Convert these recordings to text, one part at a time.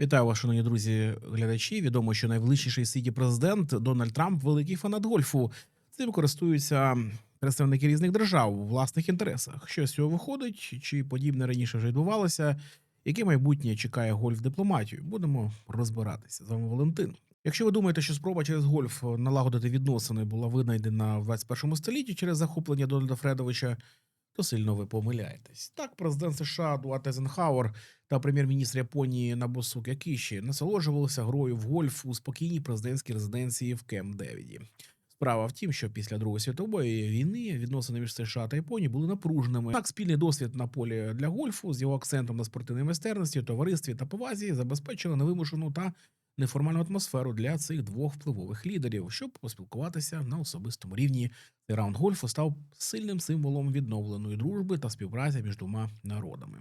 Вітаю вас, шановні друзі, глядачі. Відомо, що найвеличніший світі президент Дональд Трамп великий фанат гольфу. Цим користуються представники різних держав у власних інтересах. Що з цього виходить? Чи подібне раніше вже відбувалося? Яке майбутнє чекає гольф дипломатію? Будемо розбиратися. З вами Валентин. Якщо ви думаєте, що спроба через гольф налагодити відносини була винайдена в 21 столітті через захоплення Дональда Фредовича, то сильно ви помиляєтесь. Так, президент США Дуат Езенхауер та прем'єр-міністр Японії Набосуке Кіші насолоджувалися грою в гольф у спокійній президентській резиденції в Кем Девіді. Справа в тім, що після Другої світової війни відносини між США та Японією були напруженими. Так, спільний досвід на полі для гольфу з його акцентом на спортивній майстерності, товаристві та повазі забезпечили невимушену та неформальну атмосферу для цих двох впливових лідерів, щоб поспілкуватися на особистому рівні. Раунд гольфу став сильним символом відновленої дружби та співпраці між двома народами.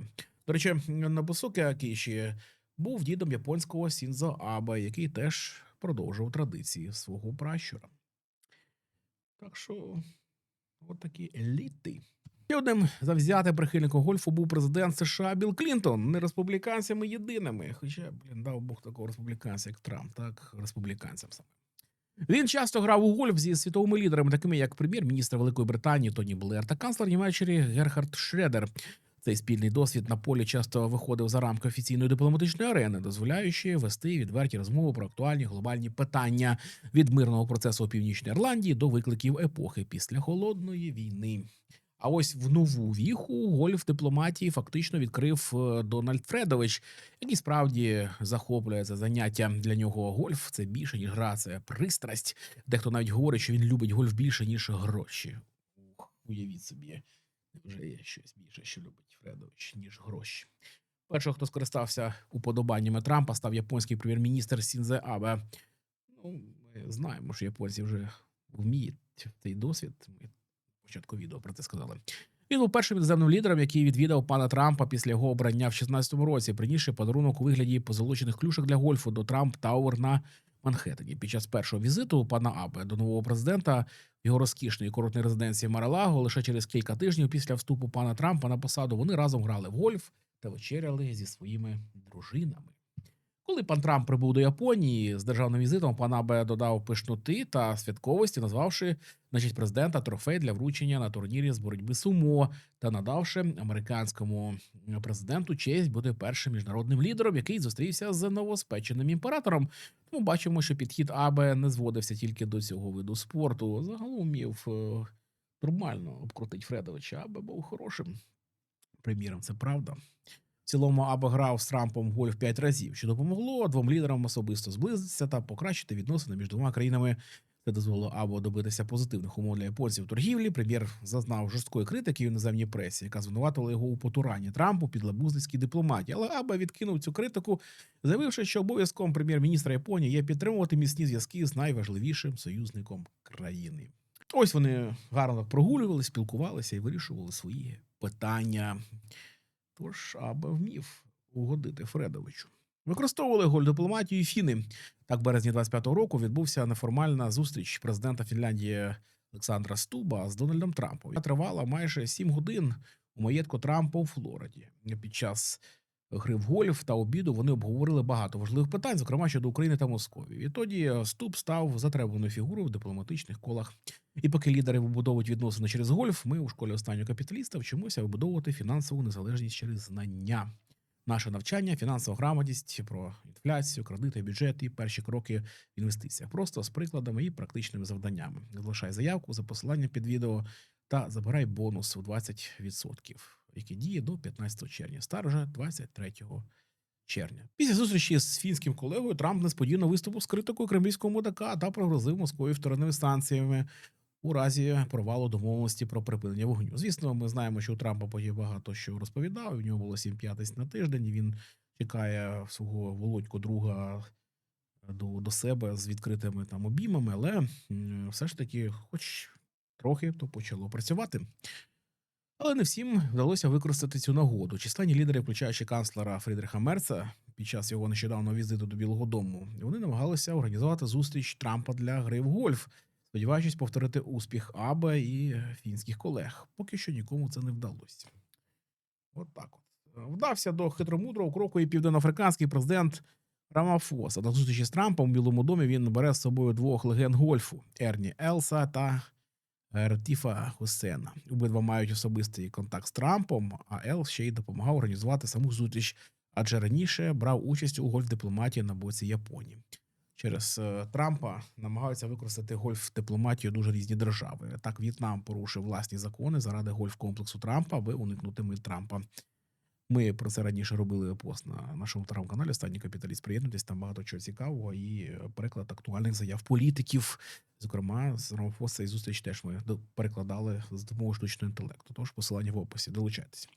До речі, Набосуке Акіші був дідом японського Сінзо Абе, який теж продовжував традиції свого пращура. Так що, от такі еліти. Ще одним завзятим прихильником гольфу був президент США Білл Клінтон, не республіканцями єдиними. Хоча, блін, дав Бог такого республіканця, як Трамп, так, республіканцям саме. Він часто грав у гольф зі світовими лідерами, такими як прем'єр-міністр Великої Британії Тоні Блер та канцлер Німеччини Герхард Шредер. Цей спільний досвід на полі часто виходив за рамки офіційної дипломатичної арени, дозволяючи вести відверті розмови про актуальні глобальні питання від мирного процесу у північній Ірландії до викликів епохи після холодної війни. А ось в нову віху гольф дипломатії фактично відкрив е, Дональд Фредович, який справді захоплює це заняття для нього. Гольф це більше ніж гра, це пристрасть. Дехто навіть говорить, що він любить гольф більше ніж гроші. Ух, уявіть собі, вже є щось більше, що любить Фредович, ніж гроші. Перший, хто скористався уподобаннями Трампа, став японський прем'єр-міністр Сінзе Абе. Ну, ми знаємо, що японці вже вміють цей досвід. Ми початку відео про це сказали. Він був першим іноземним лідером, який відвідав пана Трампа після його обрання в 16-му році, принісши подарунок у вигляді позолочених клюшок для гольфу до Трамп Тауер на Манхеттені. Під час першого візиту пана Абе до нового президента його розкішної курортній резиденції Маралаго лише через кілька тижнів після вступу пана Трампа на посаду вони разом грали в гольф та вечеряли зі своїми дружинами. Коли пан Трамп прибув до Японії з державним візитом, пан Абе додав пишноти та святковості, назвавши на честь президента трофей для вручення на турнірі з боротьби сумо та надавши американському президенту честь бути першим міжнародним лідером, який зустрівся з новоспеченим імператором. Тому бачимо, що підхід Абе не зводився тільки до цього виду спорту. Загалом вмів е, нормально обкрутить Фредовича. Абе був хорошим прем'єром. Це правда. Цілому Аба грав з Трампом гольф п'ять разів, що допомогло двом лідерам особисто зблизитися та покращити відносини між двома країнами. Це дозволило Або добитися позитивних умов для японців в торгівлі. Прем'єр зазнав жорсткої критики в іноземній пресі, яка звинуватила його у потуранні Трампу під лабузницькій дипломатії. Але Аба відкинув цю критику, заявивши, що обов'язком прем'єр-міністра Японії є підтримувати міцні зв'язки з найважливішим союзником країни. Ось вони гарно прогулювали, спілкувалися і вирішували свої питання. Тож аби вмів угодити Фредовичу. Використовували гольдипломатію фіни. Так, в березні 25-го року відбувся неформальна зустріч президента Фінляндії Олександра Стуба з Дональдом Трампом. Я тривала майже 7 годин у маєтку Трампа у Флориді. Під час гри в гольф та обіду вони обговорили багато важливих питань, зокрема щодо України та Московії. Відтоді Стуб став затребуваною фігурою в дипломатичних колах. І поки лідери вибудовують відносини через гольф, ми у школі останнього капіталіста вчимося вибудовувати фінансову незалежність через знання. Наше навчання, фінансова грамотність про інфляцію, кредити, бюджет і перші кроки в інвестиціях, просто з прикладами і практичними завданнями. Залишай заявку за посиланням під відео та забирай бонус у 20%, який діє до 15 червня. Стар вже 23 червня. Після зустрічі з фінським колегою Трамп несподівано виступив з критикою кремлівського мудака та пригрозив Москвою вторинними станціями у разі провалу домовленості про припинення вогню. Звісно, ми знаємо, що у Трампа потім багато що розповідав. У нього було сім п'ятиць на тиждень. Він чекає свого володьку друга до, до себе з відкритими там обіймами, але все ж таки, хоч трохи, то почало працювати. Але не всім вдалося використати цю нагоду. Численні лідери, включаючи канцлера Фрідриха Мерца, під час його нещодавнього візиту до Білого Дому, вони намагалися організувати зустріч Трампа для гри в гольф, сподіваючись повторити успіх Абе і фінських колег. Поки що нікому це не вдалося. От так от. Вдався до хитромудрого кроку і південноафриканський президент Рамафоса. На зустрічі з Трампом у Білому домі він бере з собою двох легенд гольфу Ерні Елса та Ертіфа Хусена. Обидва мають особистий контакт з Трампом, а Ел ще й допомагав організувати саму зустріч, адже раніше брав участь у гольф-дипломатії на боці Японії. Через е, Трампа намагаються використати гольф-дипломатію дуже різні держави. Так, В'єтнам порушив власні закони заради гольф-комплексу Трампа, аби уникнути ми Трампа. Ми про це раніше робили пост на нашому телеграм-каналі Останній капіталіст. Приєднуйтесь, там багато чого цікавого і е, переклад актуальних заяв політиків. Зокрема, з Ромфоса і зустріч теж ми перекладали з допомогою штучного інтелекту. Тож посилання в описі. Долучайтесь.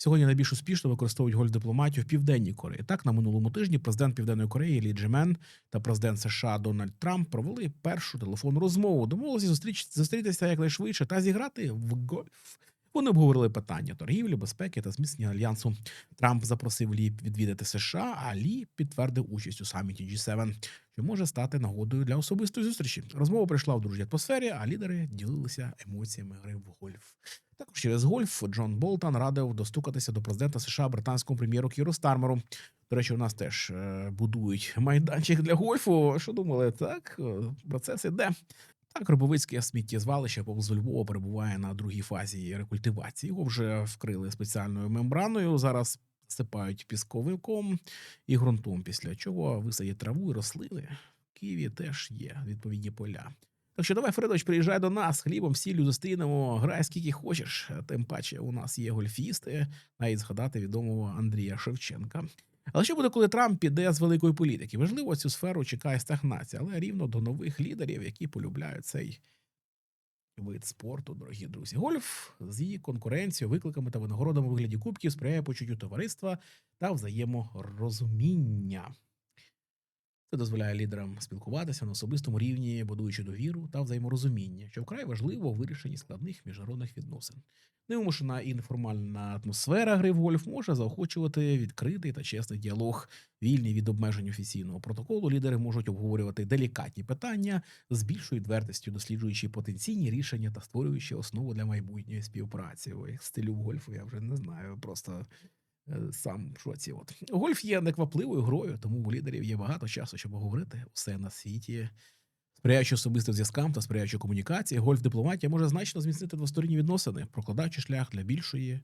Сьогодні найбільш успішно використовують гольф-дипломатію в Південній Кореї. Так, на минулому тижні президент Південної Кореї Лі Джемен та президент США Дональд Трамп провели першу телефонну розмову. Домовилися зустріч зустрітися якнайшвидше та зіграти в гольф. Вони обговорили питання торгівлі, безпеки та зміцнення альянсу. Трамп запросив Лі відвідати США, а Лі підтвердив участь у саміті G7, що може стати нагодою для особистої зустрічі. Розмова прийшла в дружній атмосфері, а лідери ділилися емоціями гри в гольф. Також через гольф Джон Болтон радив достукатися до президента США британському прем'єру Кіру Стармеру. До речі, у нас теж е, будують майданчик для гольфу. Що думали? Так, е, процес іде. Так, Рибовицьке сміттєзвалище поблизу Львова перебуває на другій фазі рекультивації. Його вже вкрили спеціальною мембраною. Зараз сипають пісковиком і ґрунтом, після чого висадять траву і рослини. В Києві теж є відповідні поля. Так що давай, Фредович, приїжджай до нас, хлібом, сіллю зустрінемо, грай скільки хочеш. Тим паче у нас є гольфісти, навіть згадати відомого Андрія Шевченка. Але що буде, коли Трамп піде з великої політики? Можливо, цю сферу чекає стагнація, але рівно до нових лідерів, які полюбляють цей вид спорту, дорогі друзі. Гольф з її конкуренцією, викликами та винагородами у вигляді кубків сприяє почуттю товариства та взаєморозуміння. Це дозволяє лідерам спілкуватися на особистому рівні, будуючи довіру та взаєморозуміння, що вкрай важливо у вирішенні складних міжнародних відносин. Невимушена і неформальна атмосфера гри в гольф може заохочувати відкритий та чесний діалог, вільний від обмежень офіційного протоколу. Лідери можуть обговорювати делікатні питання з більшою відвертістю, досліджуючи потенційні рішення та створюючи основу для майбутньої співпраці. Ой, стилю гольфу я вже не знаю. Просто сам в шоці. От гольф є неквапливою грою, тому у лідерів є багато часу, щоб обговорити усе на світі. Сприяючи особистим зв'язкам та сприяючи комунікації, гольф-дипломатія може значно зміцнити двосторонні відносини, прокладаючи шлях для більшої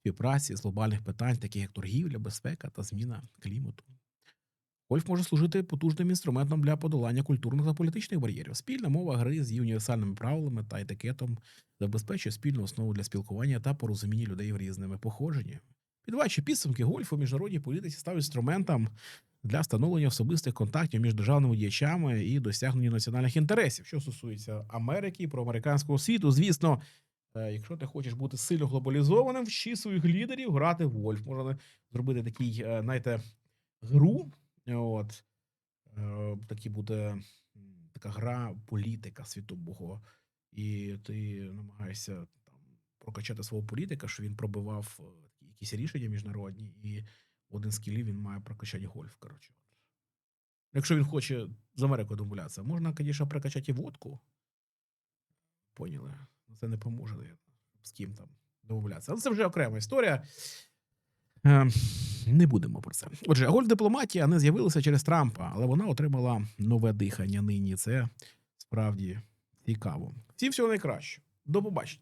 співпраці з глобальних питань, таких як торгівля, безпека та зміна клімату. Гольф може служити потужним інструментом для подолання культурних та політичних бар'єрів. Спільна мова гри з її універсальними правилами та етикетом забезпечує спільну основу для спілкування та порозуміння людей в різними походженнями. Підвачі підсумки гольфу міжнародній політиці став інструментом для встановлення особистих контактів між державними діячами і досягнення національних інтересів. Що стосується Америки, про американського світу, звісно, е, якщо ти хочеш бути сильно глобалізованим, вчи своїх лідерів грати в гольф. Можна зробити такий, е, знаєте, гру. От е, такі буде така гра політика світобого, і ти намагаєшся там прокачати свого політика, що він пробивав якісь рішення міжнародні, і один з кілів він має прокачати гольф. Коротше. Якщо він хоче з Америкою домовлятися, можна, звісно, прокачати водку. Поняли? Ну, Це не поможе з ким там домовлятися. Але це вже окрема історія. Е, не будемо про це. Отже, гольф-дипломатія не з'явилася через Трампа, але вона отримала нове дихання нині. Це справді цікаво. Всім всього найкраще. До побачення.